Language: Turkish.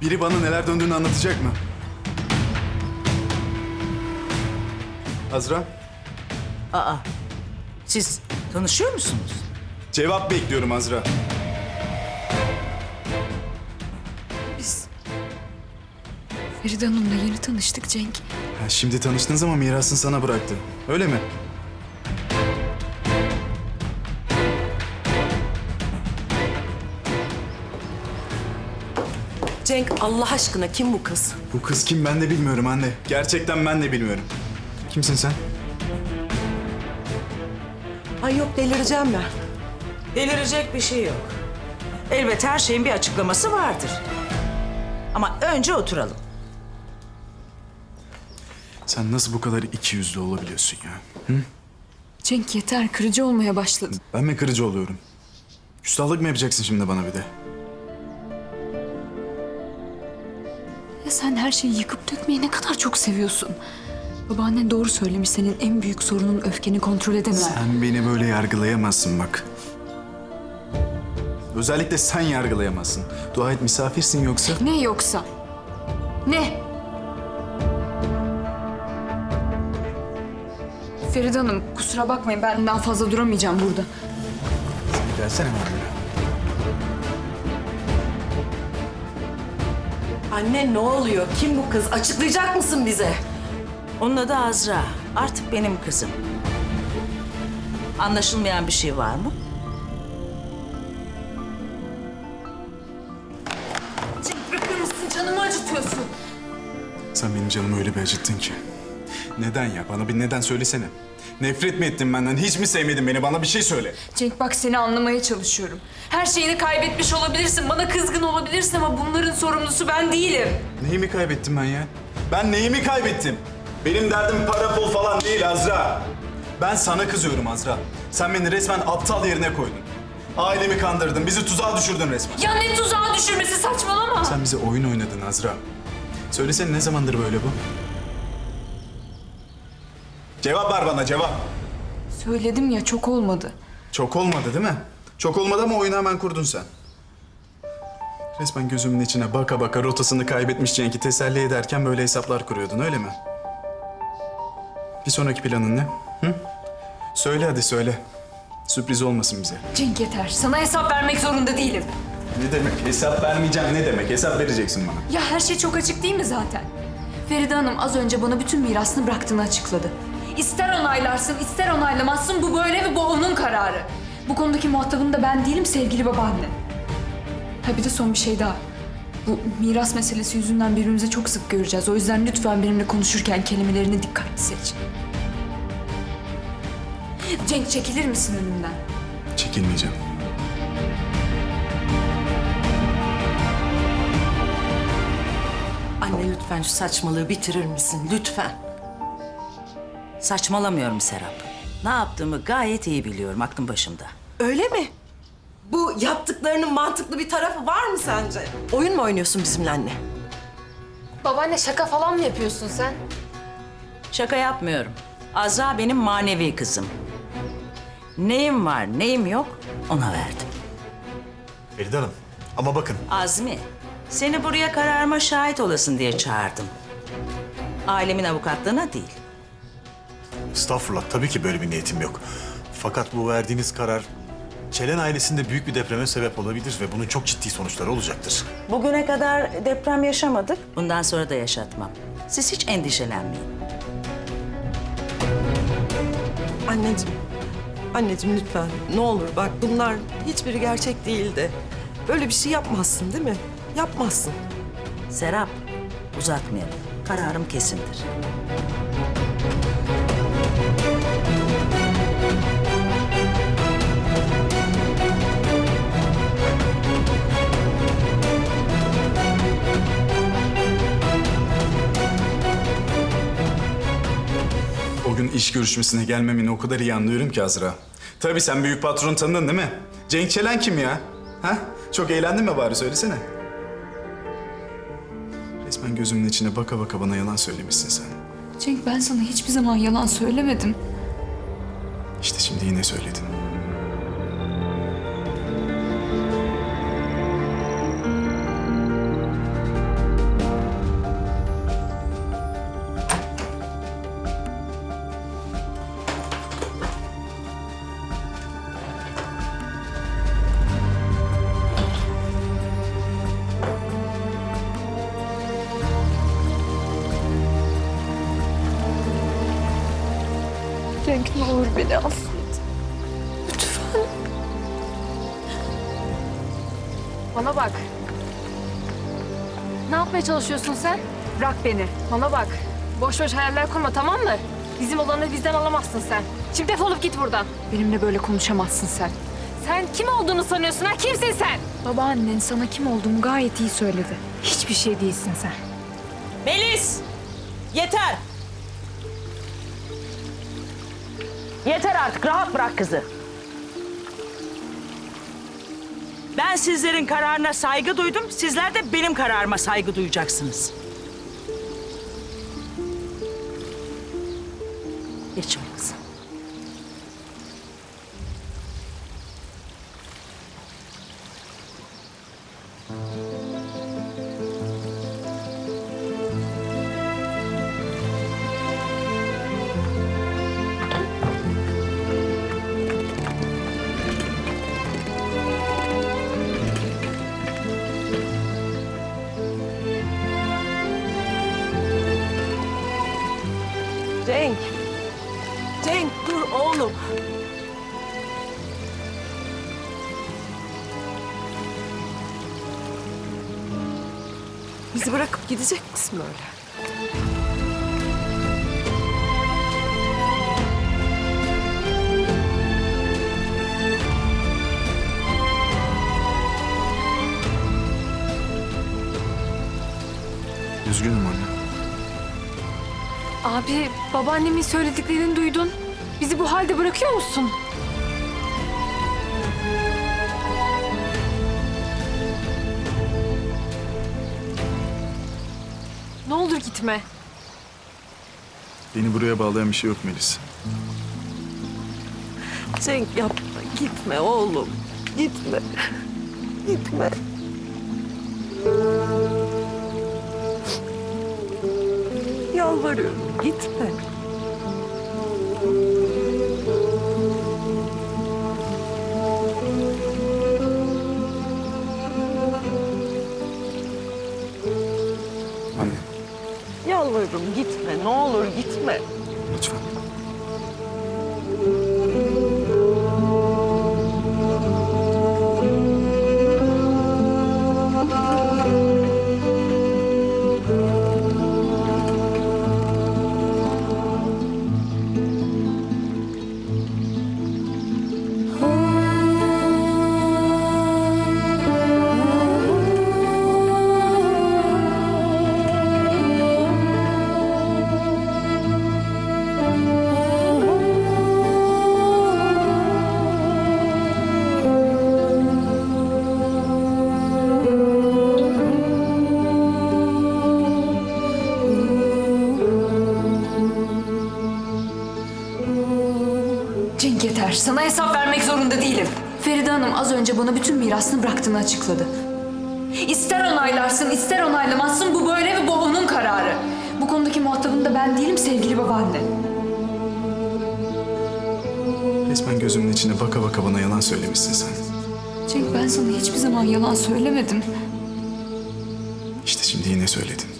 Biri bana neler döndüğünü anlatacak mı? Azra, Aa, siz tanışıyor musunuz? cevap bekliyorum Azra. Biz Feride Hanım'la yeni tanıştık Cenk. Ha, şimdi tanıştınız ama mirasını sana bıraktı. Öyle mi? Cenk Allah aşkına kim bu kız? Bu kız kim ben de bilmiyorum anne. Gerçekten ben de bilmiyorum. Kimsin sen? Ay yok delireceğim ben. Delirecek bir şey yok. Elbet her şeyin bir açıklaması vardır. Ama önce oturalım. Sen nasıl bu kadar iki yüzlü olabiliyorsun ya? Cenk yeter kırıcı olmaya başladı. Ben mi kırıcı oluyorum? Küstahlık mı yapacaksın şimdi bana bir de? Ya sen her şeyi yıkıp dökmeyi ne kadar çok seviyorsun. Babaannen doğru söylemiş senin en büyük sorunun öfkeni kontrol edemem. Sen beni böyle yargılayamazsın bak. Özellikle sen yargılayamazsın. Dua et misafirsin yoksa. Ne yoksa? Ne? Feride Hanım kusura bakmayın ben daha fazla duramayacağım burada. Gelsene benimle. Anne ne oluyor? Kim bu kız? Açıklayacak mısın bize? Onun adı Azra. Artık benim kızım. Anlaşılmayan bir şey var mı? Cenk bırakır mısın canımı acıtıyorsun. Sen benim canımı öyle bir acıttın ki. Neden ya? Bana bir neden söylesene. Nefret mi ettin benden? Hiç mi sevmedin beni? Bana bir şey söyle. Cenk bak seni anlamaya çalışıyorum. Her şeyini kaybetmiş olabilirsin, bana kızgın olabilirsin ama bunların sorumlusu ben değilim. Neyimi kaybettim ben ya? Ben neyimi kaybettim? Benim derdim para pul falan değil Azra. Ben sana kızıyorum Azra. Sen beni resmen aptal yerine koydun. Ailemi kandırdın, bizi tuzağa düşürdün resmen. Ya ne tuzağa düşürmesi saçmalama. Sen bize oyun oynadın Azra. Söylesene ne zamandır böyle bu? Cevap ver bana cevap. Söyledim ya çok olmadı. Çok olmadı değil mi? Çok olmadı ama oyunu hemen kurdun sen. Resmen gözümün içine baka baka rotasını kaybetmiş Cenk'i teselli ederken böyle hesaplar kuruyordun öyle mi? Bir sonraki planın ne? Hı? Söyle hadi söyle. Sürpriz olmasın bize. Cenk yeter. Sana hesap vermek zorunda değilim. Ne demek? Hesap vermeyeceğim ne demek? Hesap vereceksin bana. Ya her şey çok açık değil mi zaten? Feride Hanım az önce bana bütün mirasını bıraktığını açıkladı. İster onaylarsın, ister onaylamazsın. Bu böyle ve bu onun kararı. Bu konudaki muhatabın da ben değilim, sevgili babaanne. Ha bir de son bir şey daha. Bu miras meselesi yüzünden birbirimizi çok sık göreceğiz. O yüzden lütfen benimle konuşurken kelimelerini dikkatli seç. Cenk çekilir misin önümden? Çekilmeyeceğim. Anne lütfen şu saçmalığı bitirir misin? Lütfen. Saçmalamıyorum Serap. Ne yaptığımı gayet iyi biliyorum, aklım başımda. Öyle mi? Bu yaptıklarının mantıklı bir tarafı var mı sence? Oyun mu oynuyorsun bizimle anne? Babaanne şaka falan mı yapıyorsun sen? Şaka yapmıyorum. Azra benim manevi kızım. Neyim var, neyim yok ona verdim. Feride Hanım ama bakın Azmi, seni buraya kararıma şahit olasın diye çağırdım. Ailemin avukatlığına değil. Estağfurullah tabii ki böyle bir niyetim yok. Fakat bu verdiğiniz karar Çelen ailesinde büyük bir depreme sebep olabilir ve bunun çok ciddi sonuçları olacaktır. Bugüne kadar deprem yaşamadık. Bundan sonra da yaşatmam. Siz hiç endişelenmeyin. Anneciğim, anneciğim lütfen ne olur bak bunlar hiçbiri gerçek değildi. Böyle bir şey yapmazsın değil mi? Yapmazsın. Serap, uzatmayalım. Kararım kesindir. İş görüşmesine gelmemini o kadar iyi anlıyorum ki Azra. Tabii sen büyük patron tanıdın değil mi? Cenk Çelen kim ya? Ha? Çok eğlendin mi bari söylesene. Resmen gözümün içine baka baka bana yalan söylemişsin sen. Cenk ben sana hiçbir zaman yalan söylemedim. İşte şimdi yine söyledin. Ne olur beni affet. Lütfen. Bana bak. Ne yapmaya çalışıyorsun sen? Bırak beni. Bana bak. Boş boş hayaller kurma tamam mı? Bizim olanı bizden alamazsın sen. Şimdi defolup git buradan. Benimle böyle konuşamazsın sen. Sen kim olduğunu sanıyorsun ha? Kimsin sen? Babaannen sana kim olduğumu gayet iyi söyledi. Hiçbir şey değilsin sen. Melis! Yeter! Yeter artık, rahat bırak kızı. Ben sizlerin kararına saygı duydum, sizler de benim kararıma saygı duyacaksınız. Geç şöyle kızım. Bizi bırakıp gidecek misin öyle? Üzgünüm anne. Abi babaannemin söylediklerini duydun. Bizi bu halde bırakıyor musun? Olur gitme. Beni buraya bağlayan bir şey yok Melis. Cenk yapma gitme oğlum. Gitme. Gitme. Yalvarıyorum gitme. Yalvarırım gitme ne olur gitme. lütfen. Sana hesap vermek zorunda değilim. Feride Hanım az önce bana bütün mirasını bıraktığını açıkladı. İster onaylarsın, ister onaylamazsın. Bu böyle ve bu onun kararı. Bu konudaki muhatabın da ben değilim sevgili babaanne. Resmen gözümün içine baka baka bana yalan söylemişsin sen. Cenk ben sana hiçbir zaman yalan söylemedim. İşte şimdi yine söyledin.